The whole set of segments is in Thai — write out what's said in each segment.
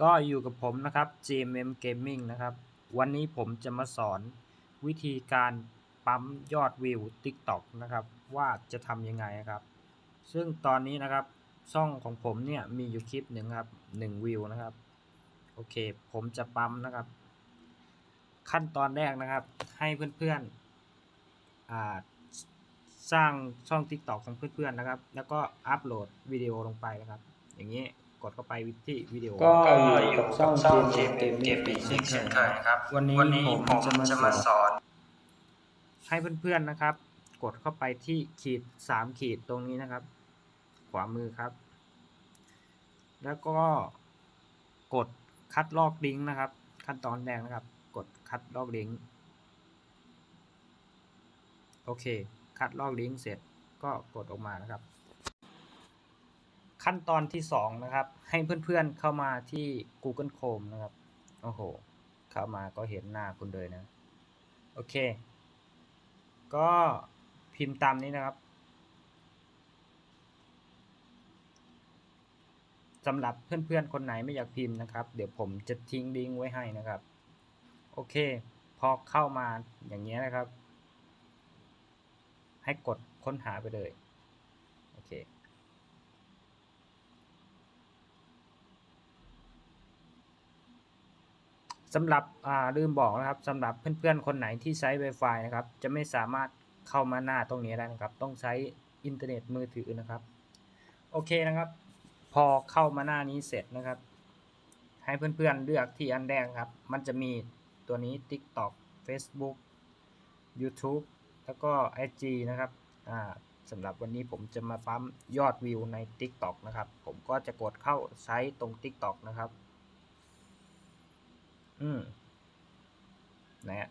ก็อยู่กับผมนะครับ GMM Gaming นะครับ วันนี้ผมจะมาสอนวิธีการปั๊มยอดวิว TikTok นะครับ ว่าจะทำยังไงครับ ซึ่งตอนนี้นะครับ ช่องของผมเนี่ยมีอยู่คลิปหนึ่งครับ1วิวนะครับ โอเค ผมจะปั๊มนะครับ ขั้นตอนแรกนะครับ ให้เพื่อนๆสร้างช่อง TikTok ของเพื่อนๆนะครับ แล้วก็อัปโหลดวิดีโอลงไปนะครับ อย่างนี้ กดเข้าไปที่วิดีโอ ก็อยู่กับช่องเกม GMM เกม Gaming เช่นเคยนะครับ วันนี้วันนี้ผมผมจะมาจะสมาอนสอน ให้เพื่อนๆนะครับ กดเข้าไปที่ขีดสามขีดตรงนี้นะครับ ขวามือครับ แล้วก็กดคัดลอกลิงก์นะครับ ขั้นตอนแรกนะครับ กดคัดลอกลิงก์โอเค คัดลอกลิงก์เสร็จก็กดออกมานะครับ ขั้นตอนที่สองนะครับ ให้เพื่อนๆเข้ามาที่ Google Chrome นะครับ โอ้โห เข้ามาก็เห็นหน้าคุณเลยนะ โอเค ก็พิมพ์ตามนี้นะครับสำหรับเพื่อนๆ คนไหนไม่อยากพิมพ์นะครับ เดี๋ยวผมจะทิ้งลิงก์ไว้ให้นะครับ โอเค พอเข้ามาอย่างนี้นะครับ ให้กดค้นหาไปเลย โอเค สำหรับอ่าลืมบอกนะครับสำหรับเพื่อนๆคนไหนที่ใช้ Wi-Fi นะครับ จะไม่สามารถเข้ามาหน้าตรงนี้ได้นะครับ ต้องใช้อินเทอร์เน็ตมือถือนะครับ โอเคนะครับ พอเข้ามาหน้านี้เสร็จนะครับ ให้เพื่อนๆเลือกที่อันแรกครับ มันจะมีตัวนี้ TikTok Facebook YouTube แล้วก็ IG นะครับอ่าสำหรับวันนี้ผมจะมาปั๊มยอดวิวใน TikTok นะครับ ผมก็จะกดเข้าใช้ตรง TikTok นะครับ อืมนะฮะ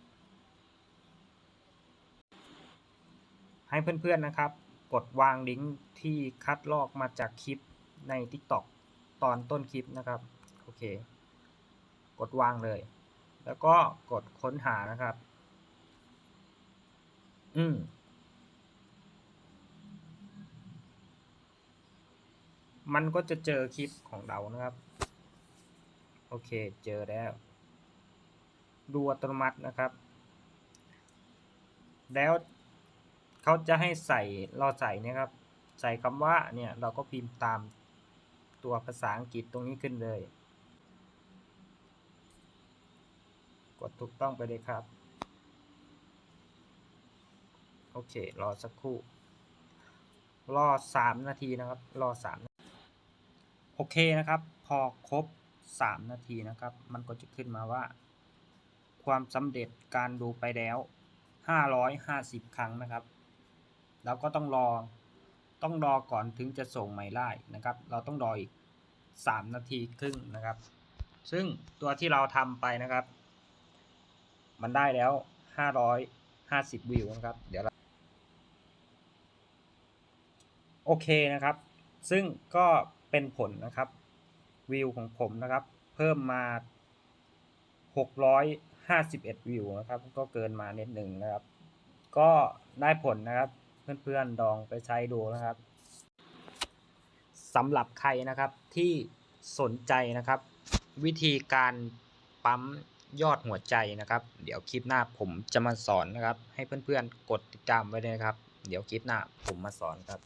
ให้เพื่อนๆนะครับ กดวางลิงก์ที่คัดลอกมาจากคลิปใน TikTok ตอนต้นคลิปนะครับ โอเค กดวางเลย แล้วก็กดค้นหานะครับ อืมมันก็จะเจอคลิปของเรานะครับ โอเค เจอแล้ว ดูอัตโนมัตินะครับ แล้วเขาจะให้ใส่เราใส่นี่ยครับ ใส่คำว่าเนี่ยเราก็พิมพ์ตามตัวภาษาอังกฤษตรงนี้ขึ้นเลย กดถูกต้องไปเลยครับ โอเค รอสักครู่ รอสามนาทีนะครับ รอสามโอเคนะครับ พอครบสามนาทีนะครับ มันก็จะขึ้นมาว่า ความสำเร็จการดูไปแล้ว 550 ครั้งนะครับแล้วก็ต้องรอต้องรอก่อนถึงจะส่งใหม่ได้นะครับ เราต้องรออีก 3 นาทีครึ่งนะครับ ซึ่งตัวที่เราทำไปนะครับ มันได้แล้ว 550 วิวนะครับ เดี๋ยวเราโอเคนะครับ ซึ่งก็เป็นผลนะครับวิวของผมนะครับ เพิ่มมา 651วิวนะครับ ก็เกินมานิดหนึ่งนะครับ ก็ได้ผลนะครับ เพื่อนๆลองไปใช้ดูนะครับสำหรับใครนะครับที่สนใจนะครับ วิธีการปั๊มยอดหัวใจนะครับ เดี๋ยวคลิปหน้าผมจะมาสอนนะครับ ให้เพื่อนๆกดติดตามไว้เลยครับ เดี๋ยวคลิปหน้าผมมาสอนครับ